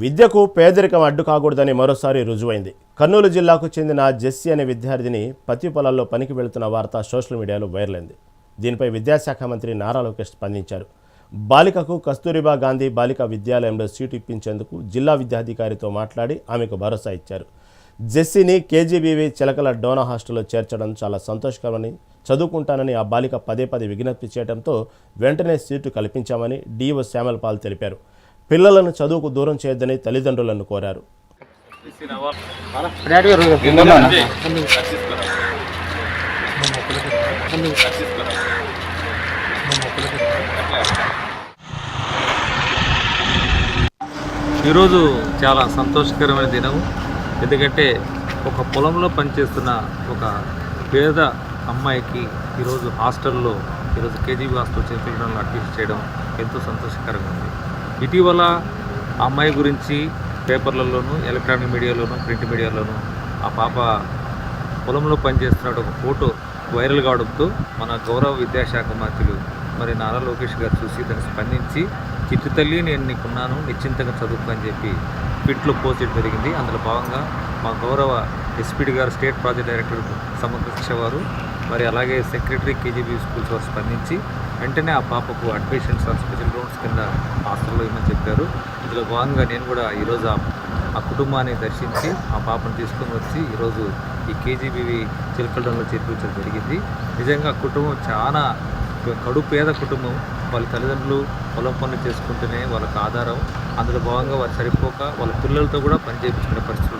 విద్యకు పేదరికం అడ్డు కాకూడదని మరోసారి రుజువైంది. కర్నూలు జిల్లాకు చెందిన జెస్సీ అనే విద్యార్థిని పత్తి పొలాల్లో పనికి వెళుతున్న వార్త సోషల్ మీడియాలో వైరల్ అయింది దీనిపై విద్యాశాఖ మంత్రి నారా లోకేష్ స్పందించారు. బాలికకు కస్తూరిబా గాంధీ బాలికా విద్యాలయంలో సీటు ఇప్పించేందుకు జిల్లా విద్యాధికారితో మాట్లాడి ఆమెకు భరోసా ఇచ్చారు. జెస్సీని కేజీబీవీ చిలకల డోనా హాస్టల్లో చేర్చడం చాలా సంతోషకరమని చదువుకుంటానని ఆ బాలిక పదే పదే విజ్ఞప్తి చేయడంతో వెంటనే సీటు కల్పించామని డీఓ శ్యామల్ పాల్ తెలిపారు. పిల్లలను చదువుకు దూరం చేయొద్దని తల్లిదండ్రులను కోరారు. ఈరోజు చాలా సంతోషకరమైన దినం ఎందుకంటే ఒక పొలంలో పనిచేస్తున్న ఒక పేద అమ్మాయికి ఈరోజు హాస్టల్లో ఈరోజు కేజీబీ హాస్టల్ చేతుల్లో అడ్మిషన్ చేయడం ఎంతో సంతోషకరంగా ఉంది. ఇటీవల ఆ అమ్మాయి గురించి పేపర్లలోనూ ఎలక్ట్రానిక్ మీడియాలోనూ ప్రింట్ మీడియాలోనూ ఆ పాప పొలంలో పనిచేస్తున్న ఒక ఫోటో వైరల్ కావడంతో మన గౌరవ విద్యాశాఖ మంత్రులు మరి నారా లోకేష్ గారు చూసి దాన్ని స్పందించి చిట్టు తల్లి నేను నీకున్నాను నిశ్చింతగా చదువుకు అని చెప్పి ట్విట్లో పోస్ట్ చేయడం జరిగింది. అందులో భాగంగా మా గౌరవ ఎస్పీడి గారు స్టేట్ ప్రాజెక్ట్ డైరెక్టర్ సమకక్ష వారు మరి అలాగే సెక్రటరీ కేజీబీ స్కూల్స్ వారు స్పందించి వెంటనే ఆ పాపకు అడ్మిషన్స్ స్పెషల్ గ్రౌండ్స్ కింద హాస్టల్లో ఏమని చెప్పారు? ఇందులో భాగంగా నేను కూడా ఈరోజు ఆ ఆ కుటుంబాన్ని దర్శించి ఆ పాపను తీసుకొని వచ్చి ఈరోజు ఈ కేజీబీవి చిలకడంలో చేర్పించడం జరిగింది. నిజంగా ఆ కుటుంబం చాలా కడు పేద కుటుంబం. వాళ్ళ తల్లిదండ్రులు పొలం పనులు చేసుకుంటూనే వాళ్ళకి ఆధారం. అందులో భాగంగా వారు సరిపోక వాళ్ళ పిల్లలతో కూడా పని చేయించుకునే పరిస్థితులు